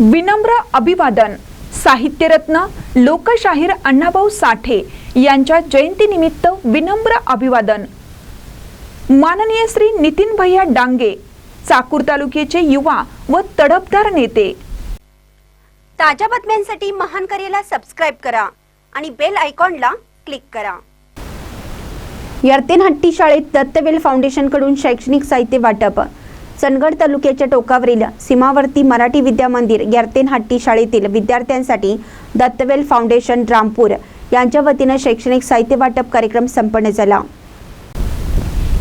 विनम्र अभिवादन साहित्यरत्न लोकशाहीर अण्णाभाऊ साठे यांच्या जयंतीनिमित्त विनम्र अभिवादन. माननीय श्री नितीन भैया डांगे चाकूर तालुक्याचे युवा व तडफदार नेते. ताज्या बातम्यांसाठी महान करेला सबस्क्राईब करा आणि बेल आयकॉनला क्लिक करा. यर्तेन हट्टी शाळेत दत्तवेल फाउंडेशनकडून शैक्षणिक साहित्य वाटप. चंदगड तालुक्याच्या टोकावरील सीमावर्ती मराठी विद्या मंदिर हट्टी शाळेतील विद्यार्थ्यांसाठी दत्तवेल फाउंडेशन रामपूर यांच्या वतीनं शैक्षणिक साहित्य वाटप कार्यक्रम संपन्न झाला.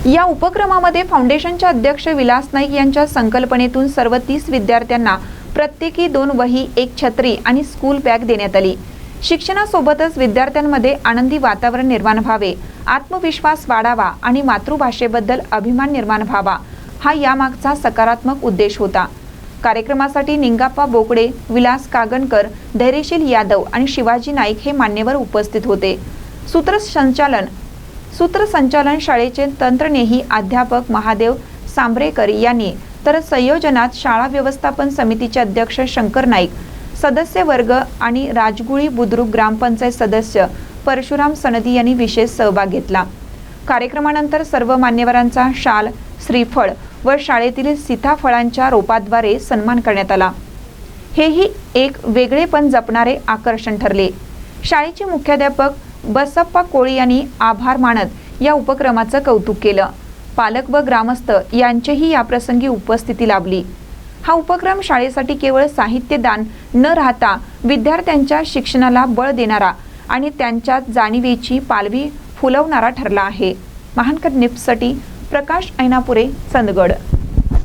या उपक्रमामध्ये फाउंडेशनच्या अध्यक्ष विलास नाईक यांच्या संकल्पनेतून सर्व तीस विद्यार्थ्यांना प्रत्येकी दोन वही एक छत्री आणि स्कूल बॅग देण्यात आली. शिक्षणासोबतच विद्यार्थ्यांमध्ये आनंदी वातावरण निर्माण व्हावे आत्मविश्वास वाढावा आणि मातृभाषेबद्दल अभिमान निर्माण व्हावा हा यामागचा सकारात्मक उद्देश होता. कार्यक्रमासाठी निंगाप्पा बोकडे विलास कागणकर धैर्यशील यादव आणि शिवाजी नाईक हे मान्यवर उपस्थित होते. सूत्रसंचालन सूत्रसंचालन शाळेचे तंत्रनेही अध्यापक महादेव सांबरेकर यांनी तर संयोजनात शाळा व्यवस्थापन समितीचे अध्यक्ष शंकर नाईक सदस्य वर्ग आणि राजगुळी बुद्रुक ग्रामपंचायत सदस्य परशुराम सनदी यांनी विशेष सहभाग घेतला. कार्यक्रमानंतर सर्व मान्यवरांचा शाल श्रीफळ व शाळेतील सीताफळांच्या रोपाद्वारे सन्मान करण्यात आला. हेही एक वेगळेपण जपणारे आकर्षण ठरले. शाळेचे मुख्याध्यापक बसप्पा कोळी यांनी आभार मानत या उपक्रमाचं कौतुक केलं. पालक व ग्रामस्थ यांचेही याप्रसंगी उपस्थिती लाभली. हा उपक्रम शाळेसाठी केवळ साहित्यदान न राहता विद्यार्थ्यांच्या शिक्षणाला बळ देणारा आणि त्यांच्यात जाणीवेची पालवी फुलवणारा ठरला आहे. महानकर निप्ससाठी प्रकाश ऐनापुरे चंदगड.